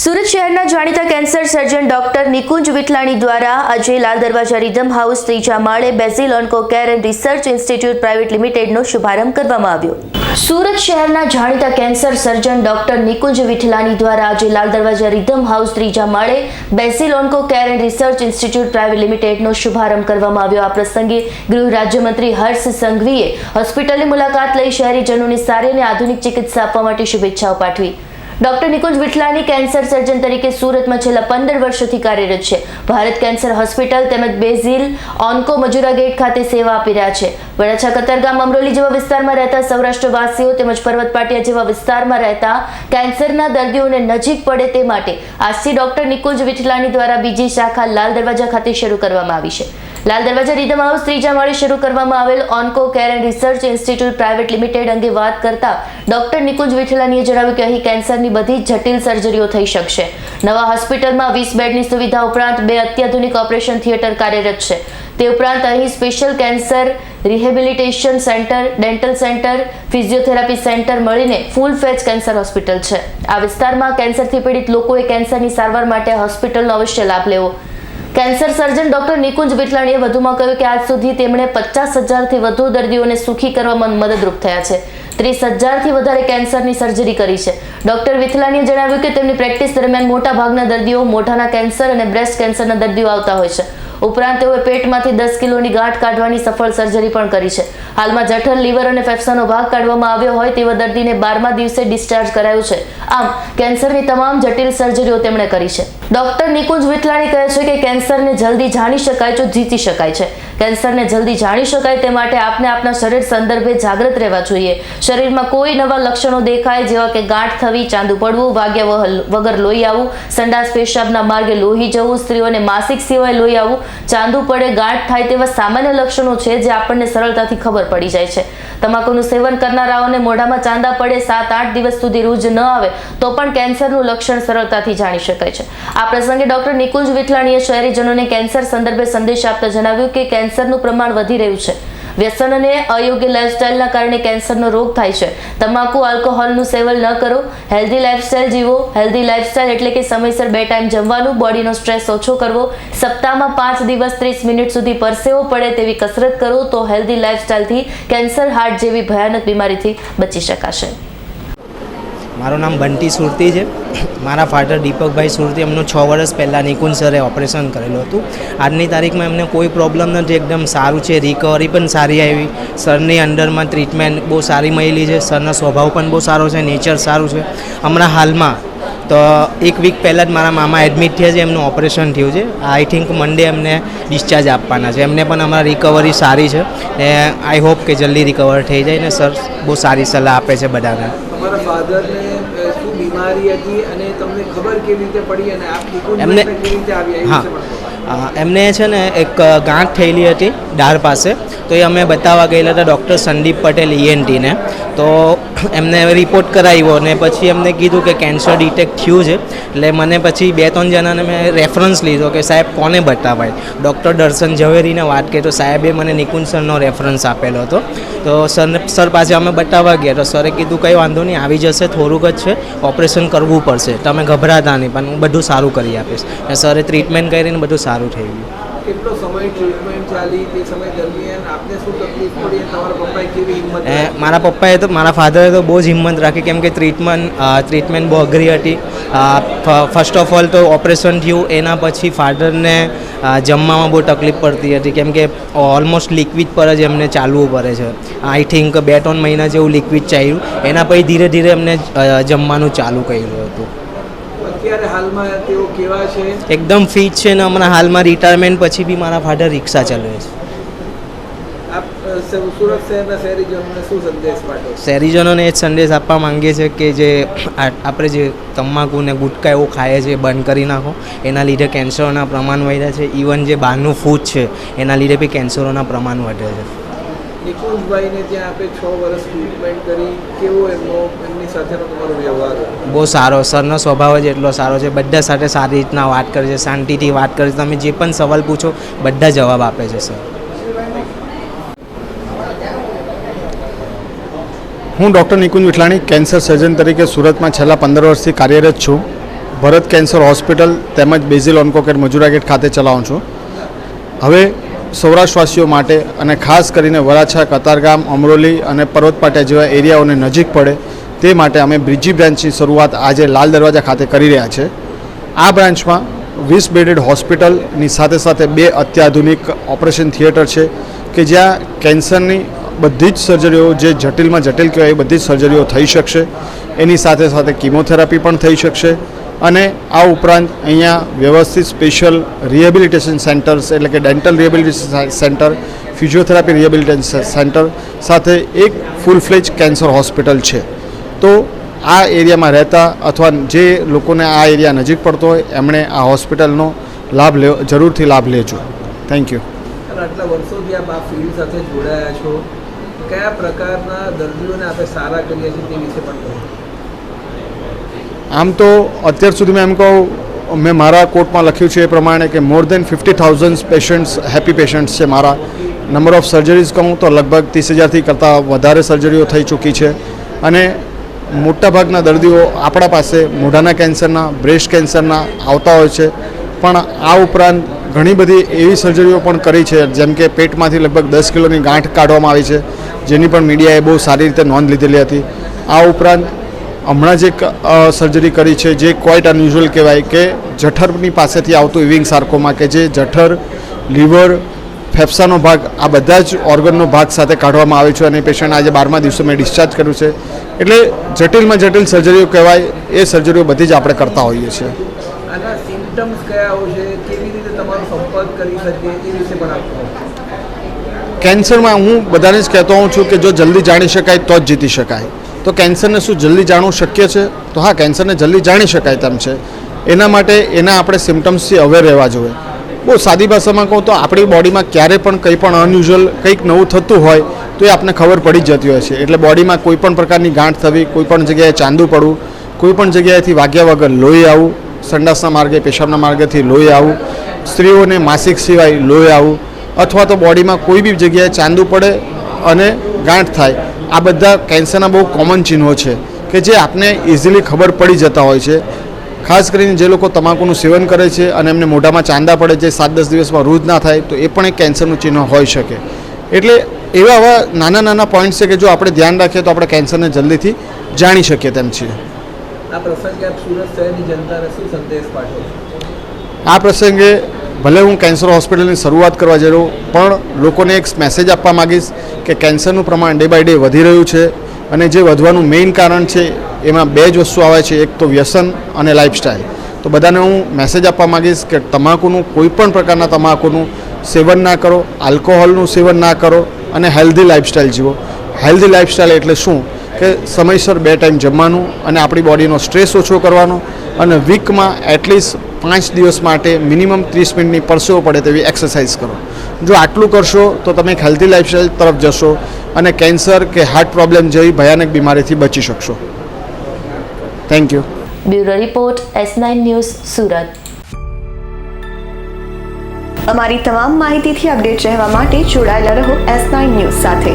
સુરત શહેરના જાણીતા cancer surgeon doctor Nikunj Vithalani દ્વારા આજે લાલ દરવાજા રિધમ હાઉસ ત્રીજા માળે basil onco care and research institute private લિમિટેડનો શુભારંભ કરવામાં આવ્યો. સુરત શહેરના જાણીતા cancer surgeon doctor Nikunj Vithalani દ્વારા આજે લાલ દરવાજા રિધમ હાઉસ ત્રીજા માળે basil onco care and research institute private લિમિટેડનો શુભારંભ કરવામાં આવ્યો. આ પ્રસંગે ગૃહ રાજ્યમંત્રી હર્ષ સંઘવીએ હોસ્પિટલની મુલાકાત લઈ શહેરીજનોને સારી અને આધુનિક ચિકિત્સા આપવા માટે શુભેચ્છાઓ પાઠવી. Doctor Nikunj Vithalani cancer surgeon તરીકે સુરતમાં છેલ્લા પંદર વર્ષોથી કાર્યરત છે. ભારત કેન્સર હોસ્પિટલ તેમજ બેઝિલ ઓન્કો મજુરા ગેટ ખાતે સેવા આપી રહ્યા છે. વડાછા કતારગામ અમરોલી જેવા વિસ્તારમાં રહેતા સૌરાષ્ટ્રવાસીઓ તેમજ પર્વતપાટિયા જેવા વિસ્તારમાં રહેતા કેન્સરના દર્દીઓને નજીક પડે તે માટે આજથી ડોક્ટર નિકુંજ વિઠલાની દ્વારા બીજી શાખા લાલ દરવાજા ખાતે શરૂ કરવામાં આવી છે. લાલ દરવાજા રીધમ હાઉસ ત્રીજા માળે શરૂ કરવામાં આવેલ onco care and research institute private limited અંગે વાત કરતા ડોક્ટર નિકુંજ વિઠલાનીએ જણાવ્યું કે અહીં કેન્સરની બધી જ જટિલ સર્જરીઓ થઈ શકશે. નવા હોસ્પિટલમાં વીસ બેડની સુવિધા ઉપરાંત બે અત્યાધુનિક ઓપરેશન થિયેટર કાર્યરત છે. તે ઉપરાંત અહીં special cancer rehabilitation centre, dental centre, physiotherapy centre મળીને ફૂલ ફેજ કેન્સર હોસ્પિટલ છે. આ વિસ્તારમાં કેન્સરથી પીડિત લોકોએ કેન્સરની સારવાર માટે હોસ્પિટલનો અવશ્ય લાભ લેવો. કેન્સર સર્જન ડોક્ટર નિકુંજ વિટલાણીએ વધુમાં કહ્યું કે આજ સુધી તેમણે પચાસ હજારથી વધુ દર્દીઓને સુખી કરવામાં મદદરૂપ થયા છે. ત્રીસ હજારથી વધારે કેન્સરની સર્જરી કરી છે. ડોક્ટર વિથલાણીએ જણાવ્યું કે તેમની પ્રેક્ટિસ દરમિયાન મોટા ભાગના દર્દીઓ મોઢાના કેન્સર અને બ્રેસ્ટ કેન્સરના દર્દીઓ આવતા હોય છે. ઉપરાંત તેઓએ પેટમાંથી દસ કિલોની ગાંઠ કાઢવાની સફળ સર્જરી પણ કરી છે. હાલમાં જઠર, લીવર અને ફેફસાનો ભાગ કાઢવામાં આવ્યો હોય તેવા દર્દીને બારમા દિવસે ડિસ્ચાર્જ કરાયું છે. આમ, કેન્સરની તમામ જટિલ સર્જરીઓ તેમણે કરી છે. ડોક્ટર નિકુંજ વિટલાણી કહે છે કે કેન્સરને જલ્દી જાણી શકાય તો જીતી શકાય છે. કેન્સરને જલ્દી જાણી શકાય તે માટે આપને આપના શરીર સંદર્ભે જાગૃત રહેવા જોઈએ. શરીરમાં કોઈ નવા લક્ષણો દેખાય જેવા કે ગાંઠ થવી, ચાંદુ પડવું, વાગ્યા વગર લોહી આવવું, સંડાસ પેશાબના માર્ગે લોહી જવું, સ્ત્રીઓને માસિક સિવાય લોહી આવવું, ચાંદુ પડે, ગાંઠ થાય તેવા સામાન્ય લક્ષણો છે જે આપણને સરળતાથી ખબર પડી જાય છે. તમાકુનું સેવન કરનારાઓને મોઢામાં ચાંદા પડે સાત આઠ દિવસ સુધી રૂજ ન આવે તો પણ કેન્સરનું લક્ષણ સરળતાથી જાણી શકાય છે. આ પ્રસંગે ડોક્ટર નિકુંજ વિઠલાણીએ શહેરીજનોને કેન્સર સંદર્ભે સંદેશ આપતા જણાવ્યું કે કેન્સરનું પ્રમાણ વધી રહ્યું છે. વ્યસન અને અયોગ્ય લાઇફસ્ટાઇલના કારણે કેન્સરનો રોગ થાય છે. તમાકુ, આલ્કોહોલનું સેવન ન કરો. હેલ્ધી લાઇફસ્ટાઇલ જીવો. હેલ્ધી લાઇફસ્ટાઇલ એટલે કે સમયસર બે ટાઈમ જમવાનું, બોડીનો સ્ટ્રેસ ઓછો કરવો. સપ્તાહમાં પાંચ દિવસ ત્રીસ મિનિટ સુધી પરસેવો પડે તેવી કસરત કરો તો હેલ્ધી લાઇફસ્ટાઇલથી કેન્સર હાર્ટ જેવી ભયાનક બીમારીથી બચી શકાશે. મારું નામ બંટી સુરતી છે. મારા ફાધર દીપકભાઈ સુરતી એમનું છ વર્ષ પહેલાં નિકુંજ સરે ઓપરેશન કરેલું હતું. આજની તારીખમાં એમને કોઈ પ્રોબ્લેમ નથી, એકદમ સારું છે રિકવરી પણ સારી આવી. સરની અંડરમાં ટ્રીટમેન્ટ બહુ સારી મળેલી છે, સરનો સ્વભાવ પણ બહુ સારો છે નેચર સારું છે. હમણાં હાલમાં તો એક વીક પહેલાં જ મારા મામા એડમિટ થયા છે, એમનું ઓપરેશન થયું છે. આઈ થિંક મંડે એમને ડિસ્ચાર્જ આપવાના છે. એમને પણ અમારા રિકવરી સારી છે ને આઈ હોપ કે જલ્દી રિકવર થઈ જાય ને સર બહુ સારી સલાહ આપે છે બધાને. બીમારી હતી અને તમને ખબર કેવી રીતે પડી અને આપ એમને- કેવી રીતે આવી એમને છે ને એક ગાંઠ થયેલી હતી. ડાળ પાસે. તો એ અમે બતાવવા ગયેલા હતા ડૉક્ટર સંદીપ પટેલ ઈએનટીને તો એમને રિપોર્ટ કરાવ્યો ને પછી એમને કીધું કે કેન્સર ડિટેક્ટ થયું છે. એટલે મને પછી બે ત્રણ જણાને મેં રેફરન્સ લીધો કે સાહેબ કોને બતાવાય? ડૉક્ટર દર્શન ઝવેરીને વાત કરી તો સાહેબે મને નિકુંજ સરનો રેફરન્સ આપેલો હતો. તો સરને સર પાસે અમે બતાવવા ગયા. તો સરે કીધું કંઈ વાંધો નહીં, આવી જશે, થોડુંક જ છે. ઓપરેશન કરવું પડશે. તમે ગભરાતા નહીં, પણ હું બધું સારું કરી આપીશ. સરે ટ્રીટમેન્ટ કરીને બધું સારું થઈ ગયું. કેટલો સમય ટ્રીટમેન્ટ ચાલી તે સમય દરમિયાન આપને શું તકલીફ પડી તમારા પપ્પાએ કેવી હિંમત મારા પપ્પાએ તો મારા ફાધરે તો બહુ જ હિંમત રાખી કેમ કે ટ્રીટમેન્ટ ટ્રીટમેન્ટ બહુ અઘરી હતી. ફર્સ્ટ ઓફ ઓલ તો ઓપરેશન થયું એના પછી ફાધરને જમવામાં બહુ તકલીફ પડતી હતી કેમ કે ઓલમોસ્ટ લિક્વિડ પર જ એમને ચાલવું પડે છે. આઈ થિંક બે ત્રણ મહિના જેવું લિક્વિડ ચાલ્યું. એના પછી ધીરે ધીરે એમને જમવાનું ચાલુ કર્યું હતું. અત્યારે હાલમાં તેઓ કેવા છે? એકદમ ફિટ છે ને હમણાં હાલમાં રિટાયરમેન્ટ પછી બી મારા ફાધર રિક્ષા ચલાવે છે. આપ સુરત શહેરના શહેરીજનોને શું સંદેશ પાઠવો? શહેરીજનોને એ જ સંદેશ આપવા માંગીએ છીએ કે જે આપણે જે તમાકુ ને ગુટકા એવું ખાઈએ છીએ બંધ કરી નાખો. એના લીધે કેન્સરોના પ્રમાણ વધ્યા છે. ઇવન જે બહારનું ફૂડ છે એના લીધે બી કેન્સરોના પ્રમાણ વધે છે. નિકુંજભાઈને ત્યાં આપે છ વર્ષ ટ્રીટમેન્ટ કરી. કેવો એમનો એમની સાથેનો તમારો વ્યવહાર? બહુ સારો. સરનો સ્વભાવ જ એટલો સારો છે. બધા સાથે સારી રીતના વાત કરે છે શાંતિથી વાત કરે છે. તમે જે પણ સવાલ પૂછો બધા જવાબ આપે છે સર. હું doctor Nikunj Vithalani cancer surgeon તરીકે સુરતમાં છેલ્લા પંદર વર્ષથી કાર્યરત છું. ભરત કેન્સર હોસ્પિટલ તેમજ Basil Onco Care Majura Gate ખાતે ચલાવું છું. હવે સૌરાષ્ટ્રવાસીઓ માટે અને ખાસ કરીને વરાછા, કતારગામ, અમરોલી અને પર્વતપાટિયા જેવા એરિયાઓને નજીક પડે તે માટે અમે બ્રિજી બ્રાન્ચની શરૂઆત આજે લાલ દરવાજા ખાતે કરી રહ્યા છે. આ બ્રાન્ચમાં વીસ બેડેડ હોસ્પિટલની સાથે સાથે બે અત્યાધુનિક ઓપરેશન થિયેટર છે કે જ્યાં કેન્સરની બધી જ સર્જરીઓ જે જટિલમાં જટિલ કહેવાય એ બધી જ સર્જરીઓ થઈ શકશે. એની સાથે સાથે કિમોથેરાપી પણ થઈ શકશે. અને આ ઉપરાંત અહીંયા વ્યવસ્થિત સ્પેશિયલ રિહેબિલિટેશન સેન્ટર્સ એટલે કે dental rehabilitation centre, physiotherapy rehabilitation centre, સાથે એક ફૂલ ફ્લેજ કેન્સર હોસ્પિટલ છે. તો આ એરિયામાં રહેતા અથવા જે લોકોને આ એરિયા નજીક પડતો હોય, એમણે આ હોસ્પિટલનો લાભ લેવો, જરૂરથી લાભ લેજો. થેન્ક યુ આટલા વર્ષોથી આપ આ ફિલ્ડ સાથે જોડાયા છો. કયા પ્રકારના દર્દીઓને આપણે સારા કરીએ છીએ તે વિશે પણ કહો. આમ તો અત્યાર સુધીમાં એમ કહું, મેં મારા કોર્ટમાં લખ્યું છે એ પ્રમાણે કે more than fifty thousand patients happy patients છે મારા. નંબર ઓફ સર્જરીઝ કહું તો લગભગ ત્રીસ હજારથી કરતાં વધારે સર્જરીઓ થઈ ચૂકી છે. અને મોટાભાગના દર્દીઓ આપણા પાસે મોઢાના કેન્સરના બ્રેસ્ટ કેન્સરના આવતા હોય છે. પણ આ ઉપરાંત ઘણી બધી એવી સર્જરીઓ પણ કરી છે, જેમ કે પેટમાંથી લગભગ દસ કિલોની ગાંઠ કાઢવામાં આવી છે, જેની પણ મીડિયાએ બહુ સારી રીતે નોંધ લીધેલી હતી. આ ઉપરાંત હમણાં જ સર્જરી કરી છે જે ક્વાઇટ અનયુઝ્યુઅલ કહેવાય કે જઠરની પાસેથી આવતું ઇવિંગ સાર્કોમાં કે જે જઠર લીવર ફેફસાનો ભાગ આ બધા જ ઓર્ગનનો ભાગ સાથે કાઢવામાં આવે છે અને પેશન્ટ આજે બારમા દિવસે મેં ડિસ્ચાર્જ કર્યું છે. એટલે જટિલમાં જટિલ સર્જરીઓ કહેવાય એ સર્જરીઓ બધી જ આપણે કરતા હોઈએ છીએ. આના સિમ્ટમ્સ કયા હોય છે? કેવી રીતે તમારો સંપર્ક કરી શકીએ એ વિશે પણ કેન્સરમાં હું બધાને જ કહેતો હોઉં છું કે જો જલ્દી જાણી શકાય તો જ જીતી શકાય. તો કેન્સરને શું જલ્દી જાણવું શક્ય છે? તો હા, કેન્સરને જલ્દી જાણી શકાય તેમ છે. એના માટે એના આપણે સિમ્ટમ્સથી અવેર રહેવા જોઈએ. બહુ સાદી ભાષામાં કહું તો આપણી બોડીમાં ક્યારે પણ કંઈ પણ અનયુઝ્યુઅલ કંઈક નવું થતું હોય, તો એ આપણને ખબર પડી જતી હોય છે. એટલે બોડીમાં કોઈ પણ પ્રકારની ગાંઠ થવી, કોઈ પણ જગ્યાએ ચાંદુ પડવું, કોઈ પણ જગ્યાએથી વાગ્યા વગર લોહી આવવું, સંડાસના માર્ગે, પેશાબના માર્ગેથી લોહી આવવું, સ્ત્રીઓને માસિક સિવાય લોહી આવવું, અથવા તો બોડીમાં કોઈ બી જગ્યાએ ચાંદુ પડે અને ગાંઠ થાય આ બધા કેન્સરના બહુ કોમન ચિહ્નો છે કે જે આપને ઇઝીલી ખબર પડી જતા હોય છે. ખાસ કરીને જે લોકો તમાકુનું સેવન કરે છે અને એમને મોઢામાં ચાંદા પડે છે સાત દસ દિવસમાં રોજ ના થાય તો એ પણ એક કેન્સરનું ચિહ્ન હોઈ શકે. એટલે એવા આવા નાના નાના પોઈન્ટ્સ છે કે જો આપણે ધ્યાન રાખીએ તો આપણે કેન્સરને જલ્દીથી જાણી શકીએ તેમ છીએ. આ પ્રસંગે આપ સુરત શહેરની જનતાને શું સંદેશ પાઠવો આ પ્રસંગે ભલે હું કેન્સર હોસ્પિટલની શરૂઆત કરવા જઈ રહ્યો, પણ લોકોને એક મેસેજ આપવા માગીશ કે કેન્સરનું પ્રમાણ ડે બાય ડે વધી રહ્યું છે અને જે વધવાનું મેઇન કારણ છે, એમાં બે જ વસ્તુ આવે છે. એક તો વ્યસન અને લાઇફસ્ટાઈલ તો બધાને હું મેસેજ આપવા માગીશ કે તમાકુનું કોઈ પણ પ્રકારના તમાકુનું સેવન ના કરો આલ્કોહોલનું સેવન ના કરો અને હેલ્ધી લાઇફસ્ટાઈલ જીવો. હેલ્ધી લાઇફસ્ટાઈલ એટલે શું? કે સમયસર બે ટાઈમ જમવાનું અને આપણી બોડીનો સ્ટ્રેસ ઓછો કરવાનો અને વીકમાં એટલીસ્ટ પાંચ દિવસ માટે મિનિમમ ત્રીસ મિનિટની પરસેવો પડે તેવી એક્સરસાઇઝ કરો. જો આટલું કરશો તો તમે એક હેલ્ધી લાઇફસ્ટાઈલ તરફ જશો અને કેન્સર કે હાર્ટ પ્રોબ્લેમ જેવી ભયાનક બીમારીથી બચી શકશો. Thank you bureau report S nine news Surat. અમારી તમામ માહિતીથી અપડેટ રહેવા માટે જોડાયેલા રહો એસ નાઇન ન્યૂઝ સાથે.